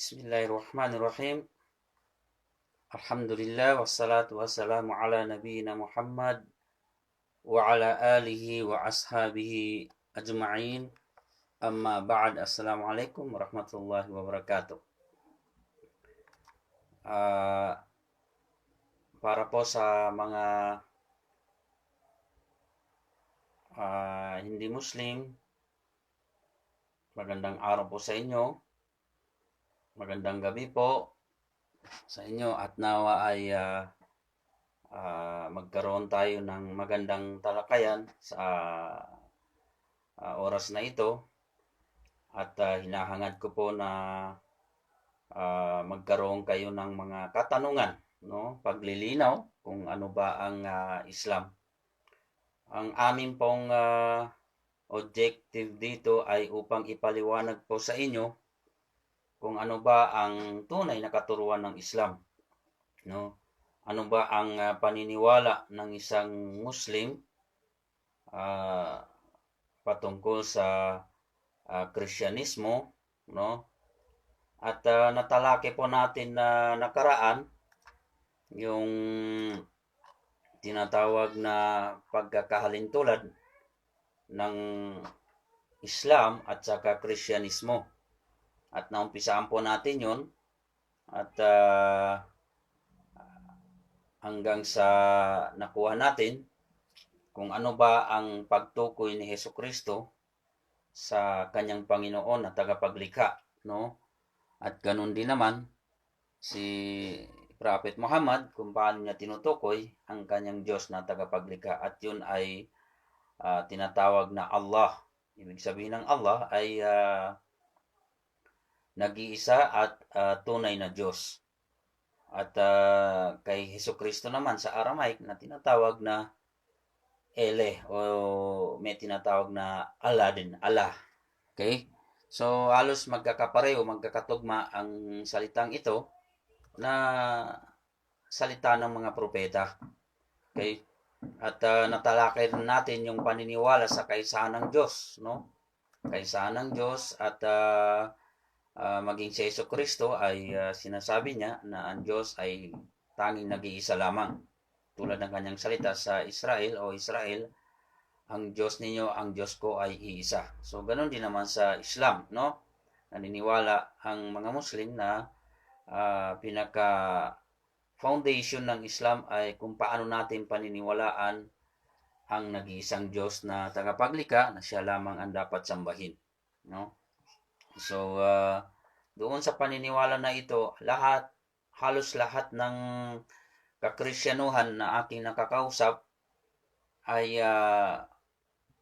Bismillahirrahmanirrahim. Alhamdulillah wassalatu wassalamu ala nabiyyina Muhammad wa ala alihi wa ashabihi ajma'in. Amma ba'd. Assalamualaikum warahmatullahi wabarakatuh. Ah, para po sa mga ah, hindi Muslim, magandang araw po sa inyo. Magandang gabi po sa inyo at nawa ay ah, ah, magkaroon tayo ng magandang talakayan sa ah, oras na ito at ah, hinahangad ko po na ah, magkaroon kayo ng mga katanungan, no? Paglilinaw kung ano ba ang ah, Islam. Ang amin pong ah, objective dito ay upang ipaliwanag po sa inyo kung ano ba ang tunay na katuruan ng Islam. No? Ano ba ang ah, paniniwala ng isang Muslim ah, patungkol sa Kristyanismo, no? At ah, natalaki po natin na nakaraan yung tinatawag na pagkakahalintulad ng Islam at saka Kristyanismo. At naumpisaan po natin yun. At ah, hanggang sa nakuha natin kung ano ba ang pagtukoy ni Heso Kristo sa kanyang Panginoon at tagapaglikha, no? At ganun din naman si Prophet Muhammad kung paano niya tinutukoy ang kanyang Diyos na tagapaglikha at yun ay ah, tinatawag na Allah. Ibig sabihin ng Allah ay ah, nag-iisa at ah, tunay na Diyos. At ah, kay Heso Kristo naman sa Aramaic na tinatawag na Ele o may tinatawag na Allah din, Allah. Okay? So halos magkakapareho, magkakatugma ang salitang ito na salita ng mga propeta. Okay? At ah, natalakay natin yung paniniwala sa kaisahan ng Diyos, no? Kaisahan ng Diyos at ah, ah, maging si Yeso Kristo ay ah, sinasabi niya na ang Diyos ay tanging nag-iisa lamang. Tulad ng kanyang salita sa Israel o Israel, ang Diyos ninyo, ang Diyos ko ay iisa. So ganun din naman sa Islam, no? Naniniwala ang mga Muslim na ah, pinaka foundation ng Islam ay kung paano natin paniniwalaan ang nag-iisang Diyos na tagapaglikha na siya lamang ang dapat sambahin, no? So ah, doon sa paniniwala na ito, lahat halos lahat ng kakristyanuhan na aking nakakausap ay ah,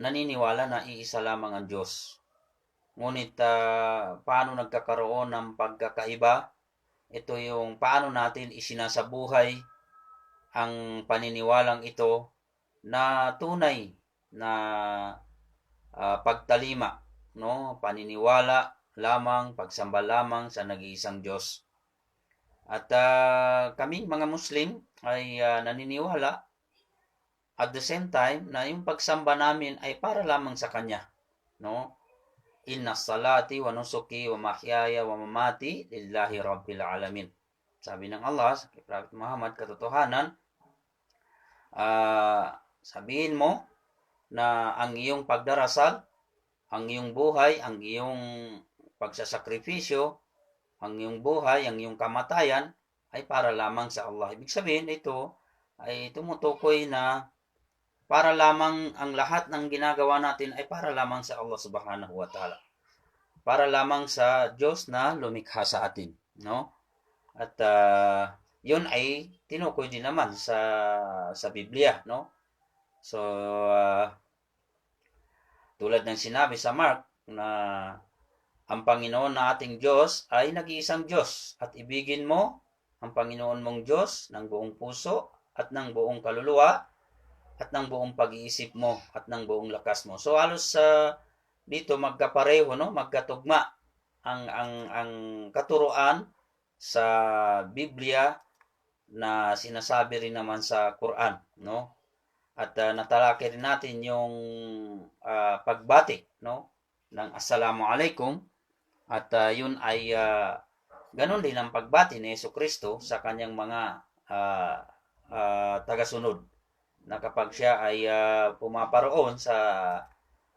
naniniwala na iisa lamang ang Diyos. Ngunit ah, paano nagkakaroon ng pagkakaiba? Ito yung paano natin isinasabuhay ang paniniwalang ito na tunay na ah, pagtalima, no? Paniniwala lamang, pagsamba lamang sa nag-iisang Diyos. At ah, kami mga Muslim ay ah, naniniwala at the same time na yung pagsamba namin ay para lamang sa Kanya, no? Inna salati wa nusuki wa mahyaya wa mamati lillahi rabbil alamin. Sabi ng Allah kay Prophet Muhammad katotohanan, ah, sabihin mo na ang iyong pagdarasal, ang iyong buhay, ang iyong pagsasakripisyo, ang iyong buhay, ang iyong kamatayan ay para lamang sa Allah. Ibig sabihin, ito ay tumutukoy na para lamang ang lahat ng ginagawa natin ay para lamang sa Allah subhanahu wa ta'ala. Para lamang sa Diyos na lumikha sa atin. No? At ah, yun ay tinukoy din naman sa sa Biblia. No? So, ah, tulad ng sinabi sa Mark na ang Panginoon na ating Diyos ay nag-iisang Diyos at ibigin mo ang Panginoon mong Diyos ng buong puso at ng buong kaluluwa at ng buong pag-iisip mo at ng buong lakas mo. So halos sa dito magkapareho no, magkatugma ang ang ang katuruan sa Biblia na sinasabi rin naman sa Quran, no? At ah, natalaki rin natin yung ah, pagbati, no? ng Assalamu Alaikum at ah, yun ay ah, ganon din ang pagbati ni Yesu Kristo sa kanyang mga uh, uh, tagasunod na kapag siya ay uh, pumaparoon sa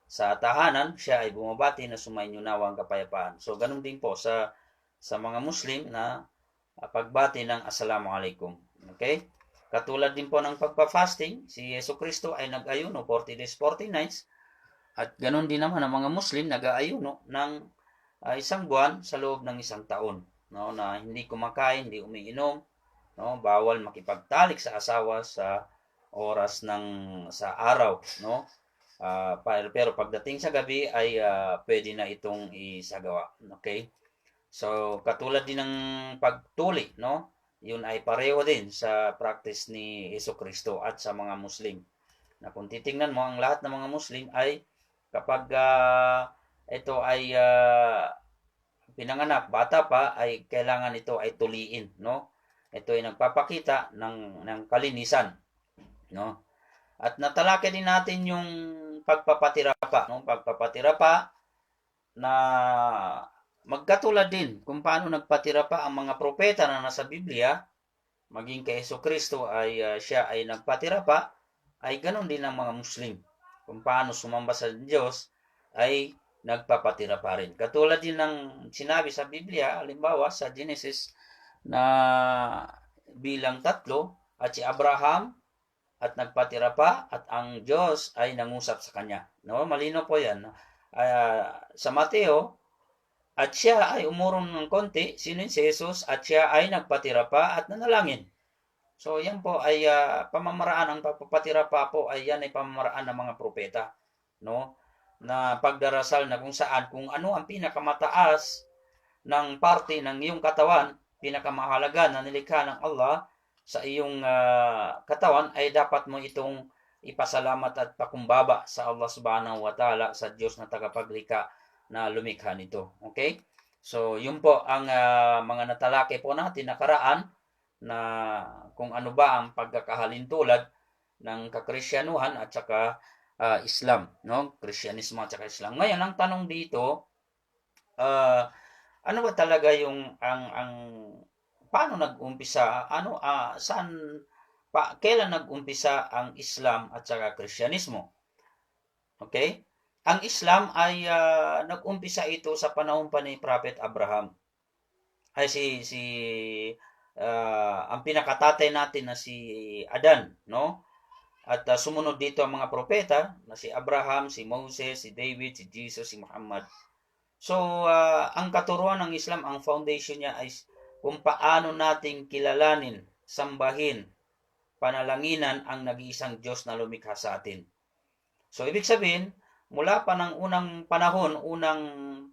sa tahanan, siya ay bumabati na sumainyo nawa ang kapayapaan. So, ganun din po sa sa mga Muslim na uh, pagbati ng Assalamu alaikum. Okay? Katulad din po ng pagpa-fasting, si Yesu Kristo ay nag-ayuno 40 days, 40 nights. At ganun din naman ang mga Muslim nag-aayuno ng uh, isang buwan sa loob ng isang taon. No, na hindi kumakain, hindi umiinom, no, bawal makipagtalik sa asawa sa oras ng sa araw, no? Uh, pero, pagdating sa gabi ay uh, pwede na itong isagawa. Okay? So, katulad din ng pagtuli, no? yun ay pareho din sa practice ni Yeso Kristo at sa mga Muslim. Na kung titingnan mo, ang lahat ng mga Muslim ay kapag uh, ito ay uh, pinanganak, bata pa, ay kailangan ito ay tuliin. No? Ito ay nagpapakita ng, ng kalinisan. No? At natalakay din natin yung pagpapatira pa. No? Pagpapatira pa na Magkatulad din kung paano nagpatira pa ang mga propeta na nasa Biblia, maging kay Yeso Kristo ay uh, siya ay nagpatira pa, ay ganoon din ang mga Muslim. Kung paano sumamba sa Diyos ay nagpapatira pa rin. Katulad din ng sinabi sa Biblia, halimbawa sa Genesis na bilang tatlo at si Abraham at nagpatira pa at ang Diyos ay nangusap sa kanya. No, malino po 'yan. Uh, sa Mateo at siya ay umurong ng konti, sino si Jesus, at siya ay nagpatira pa at nanalangin. So yan po ay uh, pamamaraan, ang pagpapatira pa po ay yan ay pamamaraan ng mga propeta. No? Na pagdarasal na kung saan, kung ano ang pinakamataas ng parte ng iyong katawan, pinakamahalaga na nilikha ng Allah sa iyong uh, katawan ay dapat mo itong ipasalamat at pakumbaba sa Allah subhanahu wa ta'ala sa Diyos na tagapaglikha na lumikha nito. Okay? So, yun po ang uh, mga natalakay po natin nakaraan na kung ano ba ang pagkakahalintulad ng kakristyanuhan at saka uh, Islam, no? Kristyanismo at saka Islam. Ngayon, ang tanong dito, uh, ano ba talaga yung ang ang paano nag-umpisa? Ano uh, saan pa kailan nag-umpisa ang Islam at saka Kristyanismo? Okay? Ang Islam ay uh, nag-umpisa ito sa panahon pa ni Prophet Abraham. Ay si si uh, ang pinakatatay natin na si Adan, no? At uh, sumunod dito ang mga propeta na si Abraham, si Moses, si David, si Jesus, si Muhammad. So, uh, ang katuruan ng Islam, ang foundation niya ay kung paano nating kilalanin, sambahin, panalanginan ang nag-iisang Diyos na lumikha sa atin. So, ibig sabihin, mula pa ng unang panahon, unang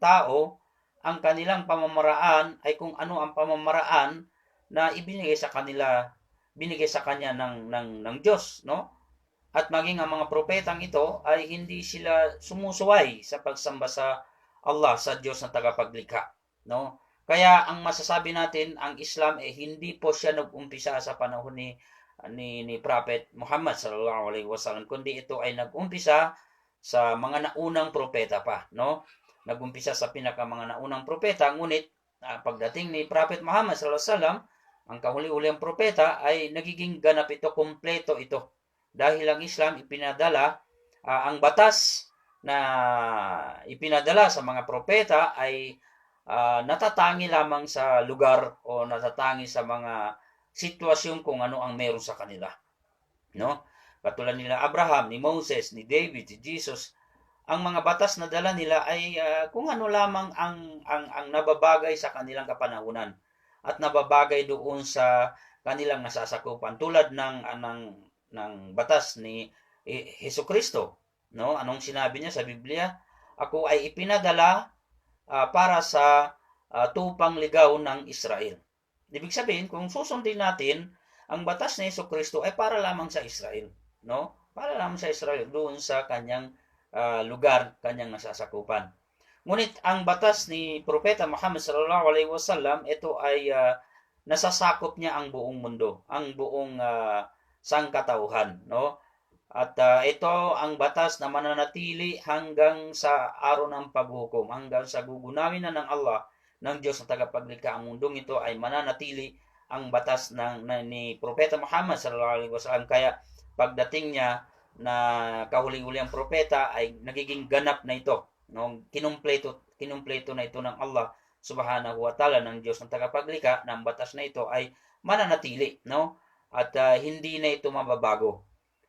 tao, ang kanilang pamamaraan ay kung ano ang pamamaraan na ibinigay sa kanila, binigay sa kanya ng, ng, ng Diyos, no? At maging ang mga propetang ito ay hindi sila sumusuway sa pagsamba sa Allah, sa Diyos na tagapaglikha, no? Kaya ang masasabi natin, ang Islam ay eh, hindi po siya nag-umpisa sa panahon ni ni, ni Prophet Muhammad sallallahu alaihi wasallam, kundi ito ay nag-umpisa sa mga naunang propeta pa, no? Nagumpisa sa pinaka mga naunang propeta, ngunit uh, pagdating ni Prophet Muhammad sallallahu alaihi wasallam, ang kahuli-huling propeta ay nagiging ganap ito, kompleto ito. Dahil ang Islam ipinadala, uh, ang batas na ipinadala sa mga propeta ay uh, natatangi lamang sa lugar o natatangi sa mga sitwasyon kung ano ang meron sa kanila. No? Katulad nila Abraham, ni Moses, ni David, si Jesus, ang mga batas na dala nila ay uh, kung ano lamang ang, ang, ang nababagay sa kanilang kapanahunan at nababagay doon sa kanilang nasasakupan tulad ng ng ng batas ni Hesus Kristo no anong sinabi niya sa Biblia ako ay ipinadala uh, para sa uh, tupang ligaw ng Israel ibig sabihin kung susundin natin ang batas ni Hesus Kristo ay para lamang sa Israel no? Para lang sa Israel doon sa kanyang uh, lugar, kanyang nasasakupan. Ngunit ang batas ni Propeta Muhammad sallallahu alaihi wasallam, ito ay uh, nasasakop niya ang buong mundo, ang buong uh, sangkatauhan, no? At uh, ito ang batas na mananatili hanggang sa araw ng paghukom, hanggang sa gugunawin na ng Allah ng Diyos na tagapaglikha ang mundong ito ay mananatili ang batas ng, na, ni Propeta Muhammad sallallahu alaihi wasallam. Kaya pagdating niya na kahuli-huli ang propeta ay nagiging ganap na ito no? Kinumpleto kinumpleto na ito ng Allah subhanahu wa ta'ala ng Diyos ng tagapaglikha ng batas na ito ay mananatili no at uh, hindi na ito mababago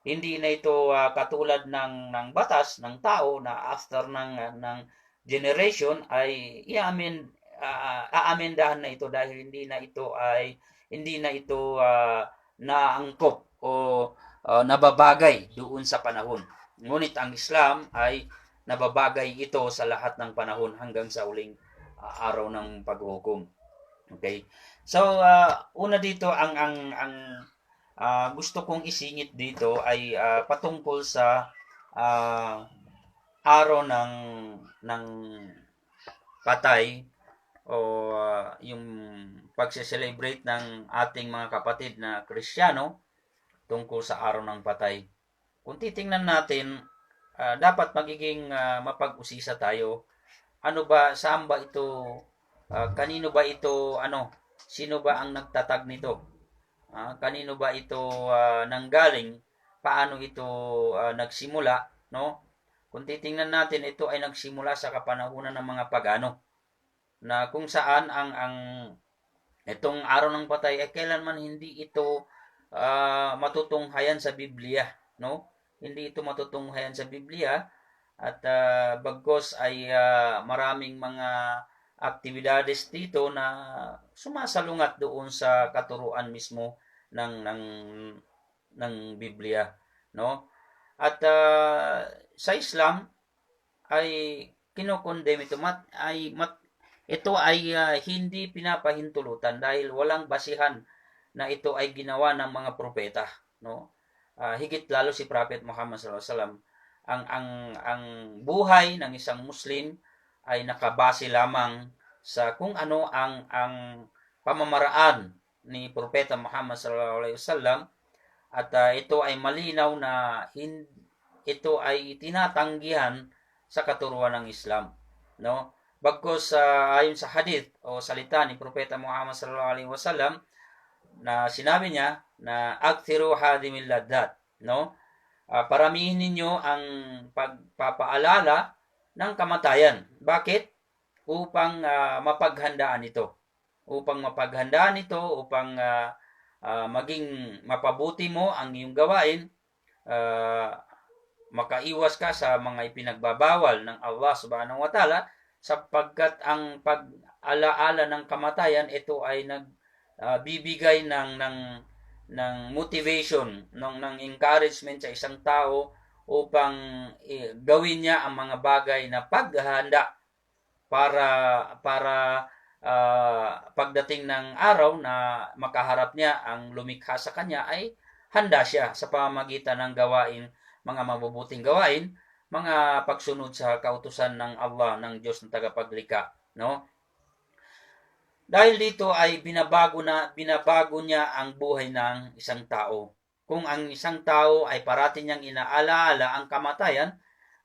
hindi na ito uh, katulad ng ng batas ng tao na after ng ng generation ay iamin uh, aamendahan na ito dahil hindi na ito ay hindi na ito uh, naangkop o uh, nababagay doon sa panahon. Ngunit ang Islam ay nababagay ito sa lahat ng panahon hanggang sa uling uh, araw ng paghukom. Okay? So uh, una dito ang ang ang uh, gusto kong isingit dito ay uh, patungkol sa uh, araw ng ng patay o uh, yung pagse-celebrate ng ating mga kapatid na Kristiyano tungkol sa araw ng patay. Kung titingnan natin, uh, dapat magiging uh, mapag-usisa tayo. Ano ba, saan ba ito, uh, kanino ba ito, ano, sino ba ang nagtatag nito? Uh, kanino ba ito uh, nanggaling? Paano ito uh, nagsimula? No? Kung titingnan natin, ito ay nagsimula sa kapanahunan ng mga pagano na kung saan ang ang itong araw ng patay ay kailanman hindi ito uh, matutunghayan sa Biblia, no? Hindi ito matutunghayan sa Biblia at uh, bagkos ay uh, maraming mga aktibidades dito na sumasalungat doon sa katuruan mismo ng ng ng Biblia, no? At uh, sa Islam ay kinokondem ito mat ay mat, ito ay uh, hindi pinapahintulutan dahil walang basihan na ito ay ginawa ng mga propeta, no? Uh, higit lalo si Prophet Muhammad sallallahu alaihi wasallam ang ang ang buhay ng isang Muslim ay nakabase lamang sa kung ano ang ang pamamaraan ni Propeta Muhammad sallallahu alaihi wasallam at uh, ito ay malinaw na hin, ito ay tinatanggihan sa katuruan ng Islam, no? Bagkos uh, ayon sa hadith o salita ni Propeta Muhammad sallallahu alaihi wasallam na sinabi niya na akthiru hadimil laddat, no? Uh, paramihin ninyo ang pagpapaalala ng kamatayan. Bakit? Upang uh, mapaghandaan ito. Upang mapaghandaan ito, upang uh, uh, maging mapabuti mo ang iyong gawain, uh, makaiwas ka sa mga ipinagbabawal ng Allah subhanahu wa ta'ala, sapagkat ang pag-alaala ng kamatayan ito ay nagbibigay uh, ng ng ng motivation ng ng encouragement sa isang tao upang eh, gawin niya ang mga bagay na paghahanda para para uh, pagdating ng araw na makaharap niya ang lumikha sa kanya ay handa siya sa pamamagitan ng gawain mga mabubuting gawain mga pagsunod sa kautusan ng Allah ng Diyos ng tagapaglikha, no? Dahil dito ay binabago na binabago niya ang buhay ng isang tao. Kung ang isang tao ay parati niyang inaalaala ang kamatayan,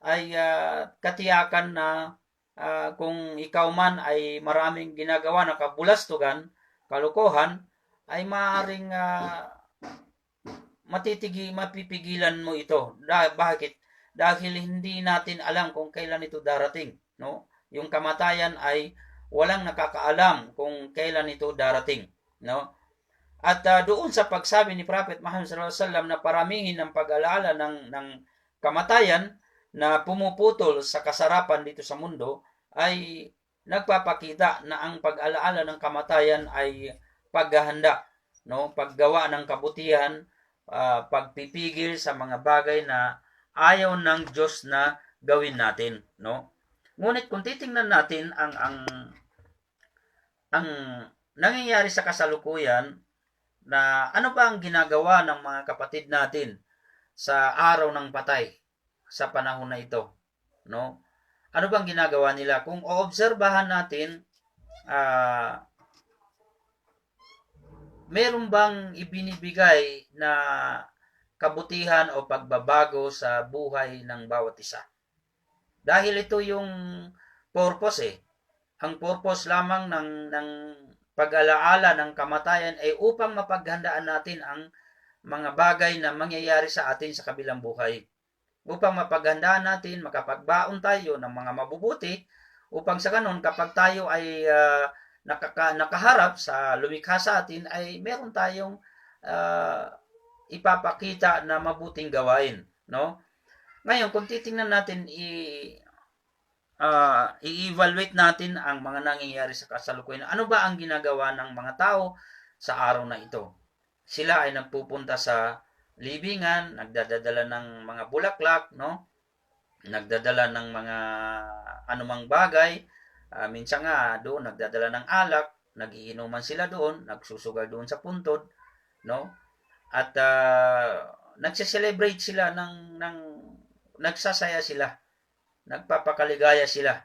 ay uh, katiyakan na uh, kung ikaw man ay maraming ginagawa na kabulastugan, kalukuhan, ay maaaring uh, matitigi, mapipigilan mo ito. Dahil, bakit? dahil hindi natin alam kung kailan ito darating, no? Yung kamatayan ay walang nakakaalam kung kailan ito darating, no? At uh, doon sa pagsabi ni Prophet Muhammad sallallahu alaihi wasallam na paramihin ang pag-alala ng ng kamatayan na pumuputol sa kasarapan dito sa mundo ay nagpapakita na ang pag-alaala ng kamatayan ay paghahanda, no? Paggawa ng kabutihan, uh, pagpipigil sa mga bagay na ayaw ng Diyos na gawin natin, no? Ngunit kung titingnan natin ang ang ang nangyayari sa kasalukuyan na ano ba ang ginagawa ng mga kapatid natin sa araw ng patay sa panahon na ito, no? Ano bang ginagawa nila? Kung oobserbahan natin, uh, meron bang ibinibigay na kabutihan o pagbabago sa buhay ng bawat isa. Dahil ito yung purpose eh. ang purpose lamang ng ng pag-alaala ng kamatayan ay upang mapaghandaan natin ang mga bagay na mangyayari sa atin sa kabilang buhay. Upang mapaghandaan natin, makapagbaon tayo ng mga mabubuti, upang sa ganun, kapag tayo ay uh, nakaka, nakaharap sa lumikha sa atin, ay meron tayong uh, ipapakita na mabuting gawain. No? Ngayon, kung titingnan natin, i, uh, i-evaluate natin ang mga nangyayari sa kasalukuyan. Ano ba ang ginagawa ng mga tao sa araw na ito? Sila ay nagpupunta sa libingan, nagdadala ng mga bulaklak, no? Nagdadala ng mga anumang bagay. Uh, minsan nga doon nagdadala ng alak, nagiinuman sila doon, nagsusugal doon sa puntod, no? At uh, nagse-celebrate sila ng ng nagsasaya sila. Nagpapakaligaya sila.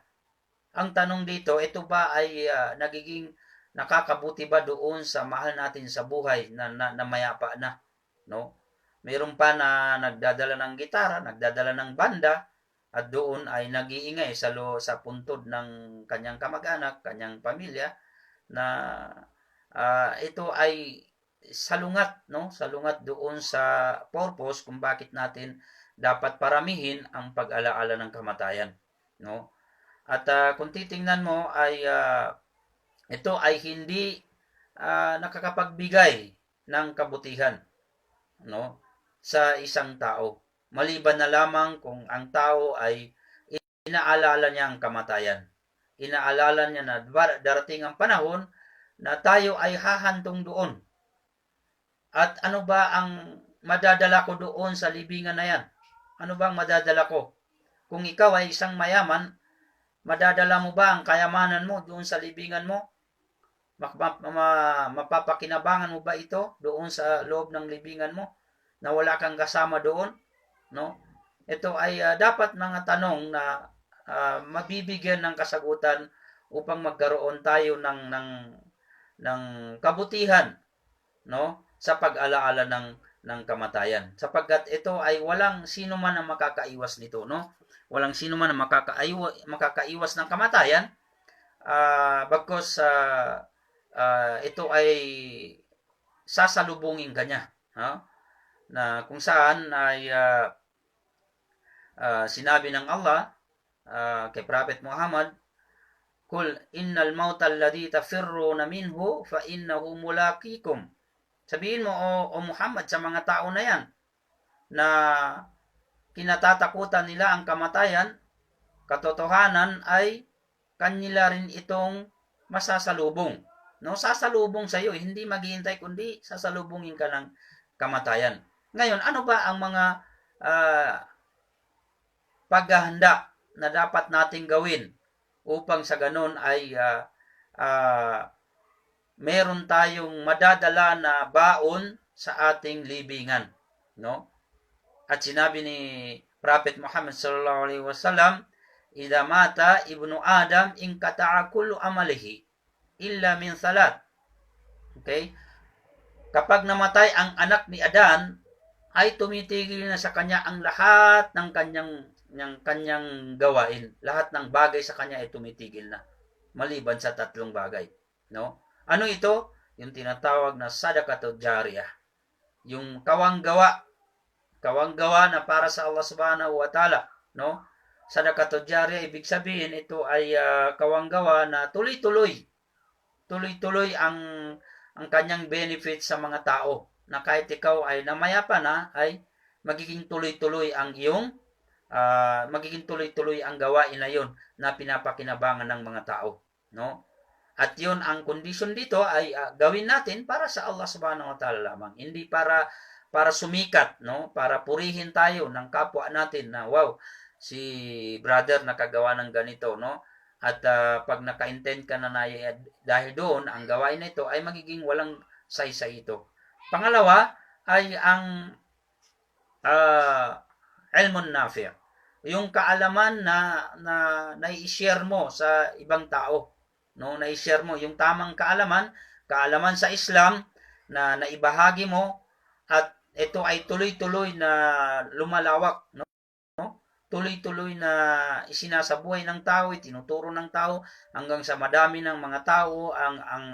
Ang tanong dito, ito ba ay uh, nagiging nakakabuti ba doon sa mahal natin sa buhay na, na, na mayapa na, no? Mayroon pa na nagdadala ng gitara, nagdadala ng banda, at doon ay nag-iingay sa, lo, sa puntod ng kanyang kamag-anak, kanyang pamilya, na uh, ito ay salungat, no? Salungat doon sa purpose kung bakit natin dapat paramihin ang pag-alaala ng kamatayan, no? At uh, kung titingnan mo ay uh, ito ay hindi uh, nakakapagbigay ng kabutihan, no? Sa isang tao. Maliban na lamang kung ang tao ay inaalala niya ang kamatayan. Inaalala niya na darating ang panahon na tayo ay hahantong doon at ano ba ang madadala ko doon sa libingan na yan? Ano bang madadala ko? Kung ikaw ay isang mayaman, madadala mo ba ang kayamanan mo doon sa libingan mo? Mapapakinabangan mo ba ito doon sa loob ng libingan mo na wala kang kasama doon? No? Ito ay uh, dapat mga tanong na uh, mabibigyan ng kasagutan upang magkaroon tayo ng ng ng kabutihan, no? sa pag-alaala ng ng kamatayan sapagkat ito ay walang sino man ang makakaiwas nito no walang sino man ang makakaiwas makakaiwas ng kamatayan uh, bagkos uh, uh, ito ay sasalubungin kanya ha? Na kung saan ay uh, uh, sinabi ng Allah uh, kay Prophet Muhammad Kul innal mauta alladhi tafirruna minhu fa innahu mulaqikum Sabihin mo, o, o Muhammad, sa mga tao na yan, na kinatatakutan nila ang kamatayan, katotohanan ay kanila rin itong masasalubong. No, sasalubong sa iyo, hindi maghihintay kundi sasalubungin ka ng kamatayan. Ngayon, ano ba ang mga uh, paghahanda na dapat nating gawin upang sa ganun ay uh, uh, meron tayong madadala na baon sa ating libingan, no? At sinabi ni Prophet Muhammad sallallahu alaihi wasallam, "Idza mata ibnu Adam in qata'a kullu amalihi illa min salat." Okay? Kapag namatay ang anak ni Adan, ay tumitigil na sa kanya ang lahat ng kanyang ng kanyang gawain. Lahat ng bagay sa kanya ay tumitigil na maliban sa tatlong bagay, no? Ano ito? Yung tinatawag na sadaqatul jariyah. Yung kawanggawa. Kawanggawa na para sa Allah subhanahu wa ta'ala. No? Sadaqatul jariyah, ibig sabihin ito ay uh, kawanggawa na tuloy-tuloy. Tuloy-tuloy ang, ang kanyang benefit sa mga tao. Na kahit ikaw ay namayapa na, ay magiging tuloy-tuloy ang iyong uh, magiging tuloy-tuloy ang gawain na yon na pinapakinabangan ng mga tao. No? At yun ang kondisyon dito ay uh, gawin natin para sa Allah subhanahu wa ta'ala lamang. Hindi para para sumikat, no? Para purihin tayo ng kapwa natin na wow, si brother nakagawa ng ganito, no? At uh, pag naka-intend ka na, na dahil doon, ang gawain na ito ay magiging walang saysay ito. Pangalawa ay ang uh, ilmun nafi' yung kaalaman na na nai-share mo sa ibang tao no na-share mo yung tamang kaalaman, kaalaman sa Islam na naibahagi mo at ito ay tuloy-tuloy na lumalawak no? tuloy-tuloy na isinasabuhay ng tao, itinuturo ng tao hanggang sa madami ng mga tao ang ang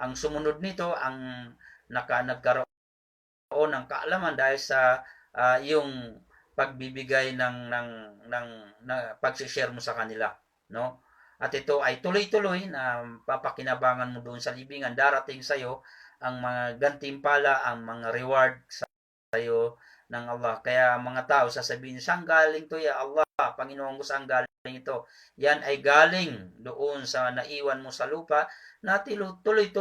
ang sumunod nito ang naka, nagkaroon ng kaalaman dahil sa ah, yung pagbibigay ng ng ng, ng pag-share mo sa kanila, no? At ito ay tuloy-tuloy na papakinabangan mo doon sa libingan. Darating sa iyo ang mga gantimpala, ang mga reward sa iyo ng Allah. Kaya mga tao sasabihin, saan galing to ya Allah? Panginoon ko saan galing ito? Yan ay galing doon sa naiwan mo sa lupa na tuloy-tuloy